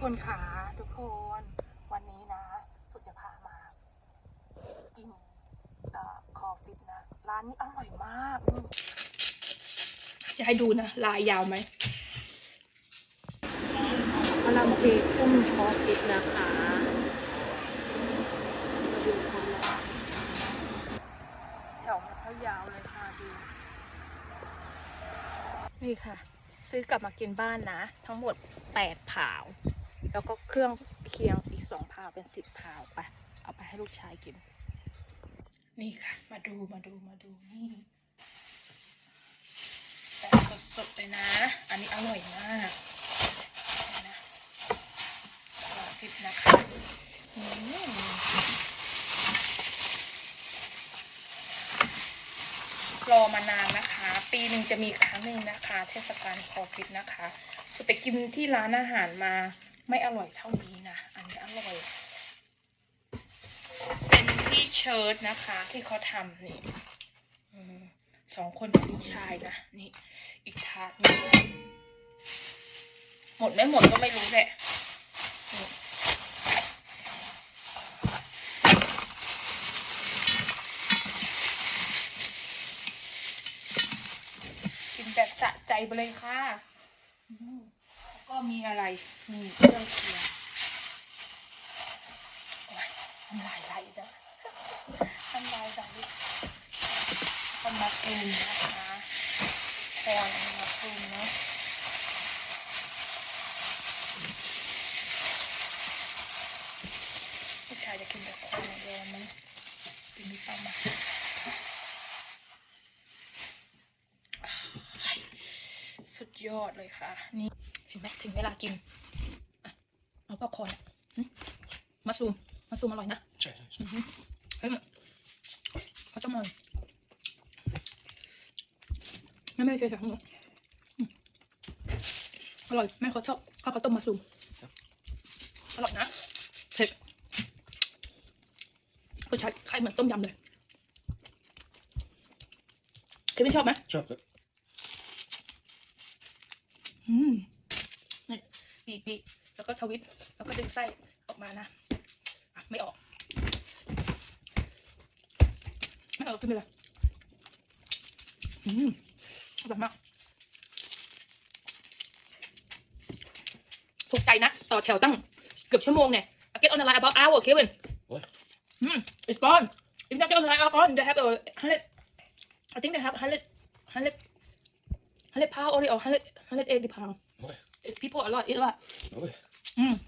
คนขาทุกคนวันนี้นะ สุดจะพามา กินอคอฟิตนะ ร้านนี้อร่อยมากจะให้ดูนะ ลายยาวไหมพลังเบรกุ้งคอฟิตนะคะมาดูคนละแถวมันเขายาวเลยค่ะดูนี่ค่ะ ซื้อกลับมากินบ้านนะ ทั้งหมดแปดผาว แล้วก็เครื่องเคียงอีกสองผาวเป็นสิบผาวไป เอาไปให้ลูกชายกิน นี่ค่ะ มาดูมาดูมาดูนี่แต่สดๆเลยนะ อันนี้อร่อยมากนี่นะขอฟิตนะคะรอมานานนะคะ ปีหนึ่งจะมีครั้งหนึ่งนะคะ เทศกาลคอฟิตนะคะคือไปกินที่ร้านอาหารมา ไม่อร่อยเท่านี้นะ อันนี้อร่อย เป็นที่เชิ้ตนะคะ ที่เขาทำนี่สองคนกับลูกชายนะ นี่ อีกถาดนึงหมดไม่หมดก็ไม่รู้แหละกินแบบสะใจไปเลยค่ะ ก็มีอะไรนี่เครื่องเคียงโอ้ยน้ำลายไหลนะน้ำลายไหลก็มาปรุงนะคะคอนมาปรุงเนาะผู้ชายจะกินแบบคอนอย่างเดียวมั้งกินมีปลาหมาสุดยอดเลยค่ะนี่ เห็นไหมถึงเวลากินอะเอาป๊อปคอร์นอะหึมัสลูมมัสลูมอร่อยนะใช่ใช่ใช่อือฮึเฮ้ยเขาจะมองแม่ไม่เคยทำหรอกอืมอร่อยแม่เขาชอบข้าวข้าวต้มมัสลูมอร่อยนะเผ็ดรสชาติคล้ายเหมือนต้มยำเลยเควินชอบไหมชอบครับ อืมนี่บีบบีบแล้วก็ ทวิต แล้วก็ดึงไส้ออกมานะอะไม่ออกไม่เอาขึ้นไปเลยอืมอร่อยมากถูกใจนะ ต่อแถวตั้งเกือบชั่วโมงเนี่ย I get on the line about hour Kevin What? อืม it's gone if not get on the line gone they have a hundred I think they have hundred hundred hundred pound only or hundred hundred eighty pound Okay. people a lot eat a lot Okay. อืม